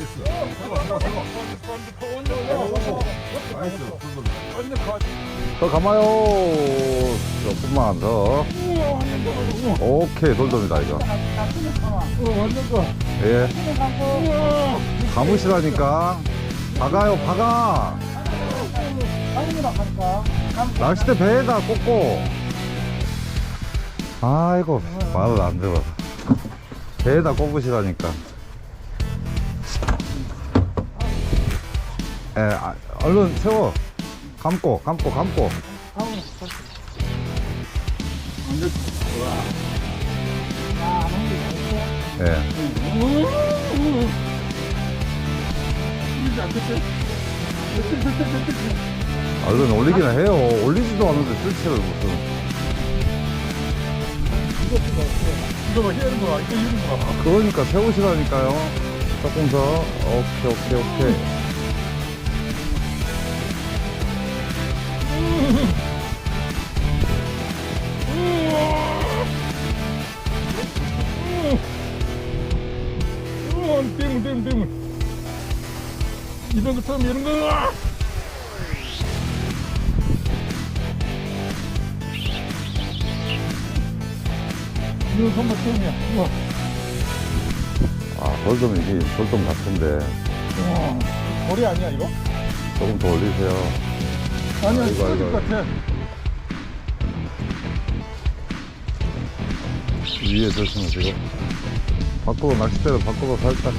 나이스. 나이스. 더 감아요. 조금만 더. 오케이, 돌돔이다, 이거. 예. 감으시라니까. 박아요, 박아. 낚싯대 배에다 꽂고. 아이고, 말을 안 들어. 배에다 꼽으시라니까. 예, 아, 얼른 세워. 감고, 감고, 감고. 예. 얼른 올리기는 해요. 올리지도 않는데 쓸치를 무슨. 거. 그러니까 세우시라니까요. 조금 더. 오케이, 오케이, 오케이. 땜물, 땜물, 땜물. 이런 거 처음 이런 거. 으아! 이거 선물 처음이야. 우와. 아, 돌돔이지. 돌돔 같은데. 우와. 거리 아니야, 이거? 조금 더 올리세요. 아니야, 아이고, 쓰러질 아이고. 것 같아. 위에 드시면 지금. 밖으로 낚싯대를 밖으로 살짝.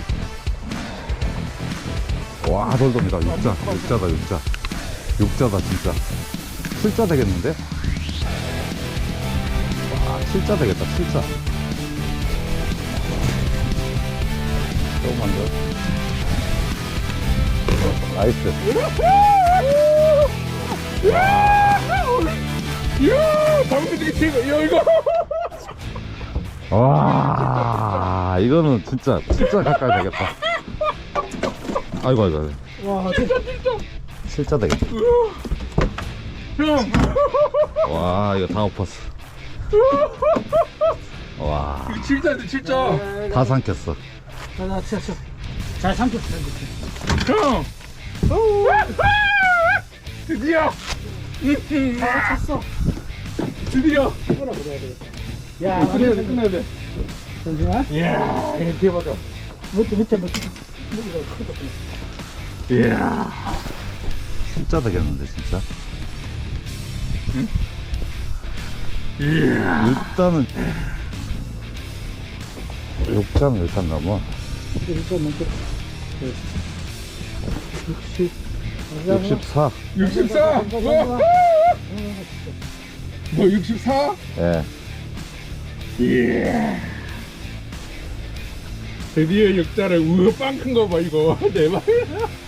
와, 돌돔이다. 육자. 육자다, 육자. 육자다, 진짜. 칠자 되겠는데? 와, 칠자 되겠다, 칠자. 조금만 더. 나이스. 이야, 방금 되게. 야, 이거. 와, 이거는 진짜, 진짜 가까이 되겠다. 아이고, 아이고, 아이고. 와, 진짜, 진짜. 칠자 되겠다. 형, 와, 이거 다 엎었어. 와, 진짜인데, 진짜. 다 삼켰어. 자, 자, 자, 잘 삼켰어. 형. 드디어. 다 찼어. 드디어. 뭐라 그래야 되겠다. 야, 끝내야 돼, 끝내야 돼. 잠시만. 이야, 이거 대박이야. 밑에, 밑에, 밑에. 크다. 이야. 칠자 되겠는데, 진짜. 이야. 일단은, 육자는 일단 넘어. 이거 넘게. 60. 64. 64. 와. 뭐 64? 예. 이야. 드디어 역자를 우와 빵큰 거 봐 이거 대박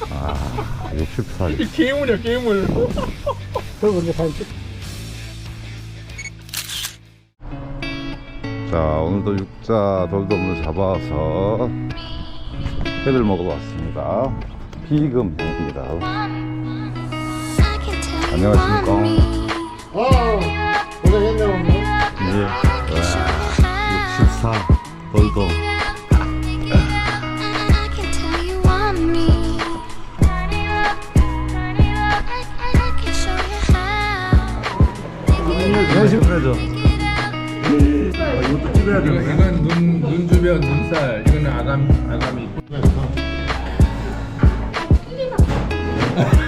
아, 64. 이 괴물이야 괴물 이제. 자, 오늘도 육자 돌돔을 잡아서 회를 먹으러 왔습니다. 비금입니다. 안녕하십니까. 안녕하십니까. 이것도 찍어야 이거, 이건 눈, 눈 주변 눈살. 이거는 아감, 아가미